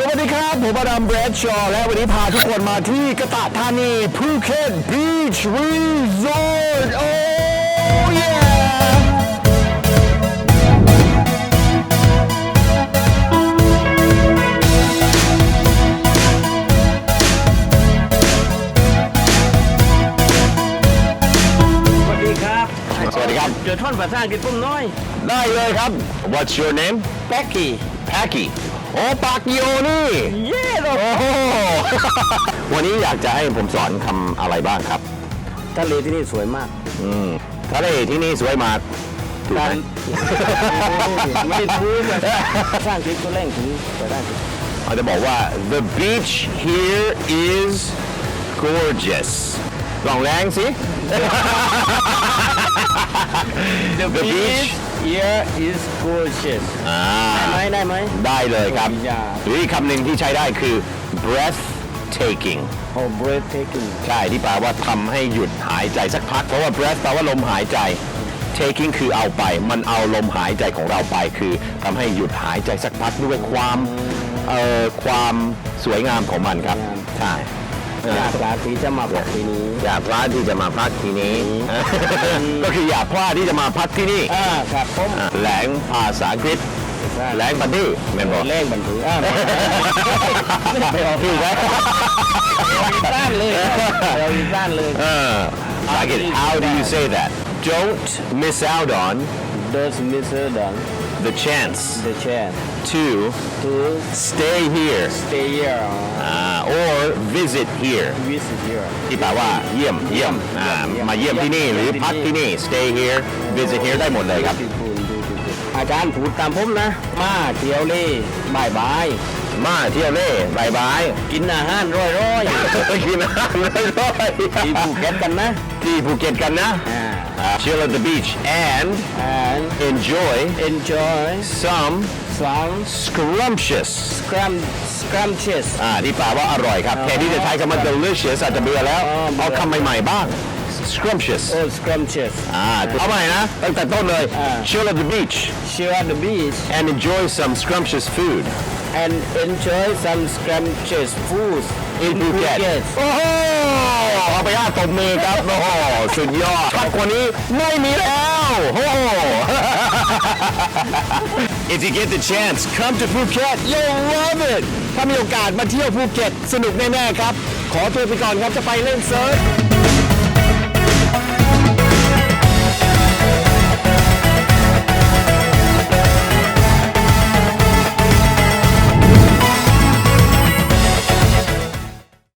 สวัสดีครับ ผมอดัมแบรดชอว์และวันนี้พาทุกคนมาที่กระตะธานีภูเก็ตบีชรีสอร์ทโอ้ยสวัสดีครับสวัสดีครับ เจอท่อนภาษาอังกฤษปุ่มน้อย ได้เลยครับ What's your name แป๊กกี้ Packy โอ้ปากโยนี่ เย้เราโอ้โห วันนี้อยากจะให้ผมสอนคำอะไรบ้างครับ ทะเลที่นี่สวยมากอืมทะเลที่นี่สวยมากถูกไหม ไม่ได้พูดภาษาอังกฤษก็เร่งถึงภาษาอังกฤษเขาจะบอกว่า the beach here is gorgeous ลองแรงสิ The beach here is gorgeous อ่าได้ไหมได้ไหม ได้เลยครับอย่า หรืออีกคำหนึ่งที่ใช้ได้คือ breathtaking โอ้ breathtaking ใช่ที่แปลว่าทำให้หยุดหายใจสักพัก เพราะว่า breath แปลว่าลมหายใจ taking คือเอาไป มันเอาลมหายใจของเราไป คือทำให้หยุดหายใจสักพักด้วยความเอ่อความสวยงามของมันครับ ใช่ อยากราตรีจะมาพักที่นี้ อย่าพลาดที่จะมาพักที่นี้ ก็คืออย่าพลาดที่จะมาพักที่นี่อ่าครับผมแหลงภาษาอังกฤษแหลงบันทึกแม่นบอกเร่งบันทึกอ่าไม่ออกพี่ไหมเราอีสานเลยเราอีสานเลยเออภาษาอังกฤษ how do you say that don't miss out on Does Mr. Dunn the chance the chance to to stay here stay here อ่า or visit here visit here ที่แปลว่าเยี่ยมเยี่ยมอ่ามาเยี่ยมที่นี่หรือพักที่นี่ stay here visit here ได้หมดเลยครับ อาจารย์พูดตามผมนะ มาเที่ยวเล่บายบายมาเที่ยวเล่บายบายกินอาหารร่อยร่อยกินอาหารร้อยๆที่ภูเก็ตกันนะ ที่ภูเก็ตกันนะอ่า Uh, chill at the beach and and enjoy enjoy some some scrumptious scrum scrumptious อ่าที่แปลว่าอร่อยครับแทนที่จะใช้คำว่า delicious อาจจะเบื่อแล้ว อ๋อเบื่อ เอาคำใหม่ๆบ้าง scrumptious oh scrumptious อ่าเอาใหม่นะ ตั้งแต่ต้นเลย อ่า chill at the beach chill at the beach and enjoy some scrumptious food and enjoy some scrumptious food in Phuket โอ้โหเอาไปย่า ตบมือครับโอ้โหสุดยอดชัดกว่านี้ไม่มีแล้วโอ้โห If you get the chance come to Phuket you'll love it ถ้ามีโอกาสมาเที่ยวภูเก็ตสนุกแน่ๆครับ ขอตัวไปก่อนครับจะไปเล่นเซิร์ฟ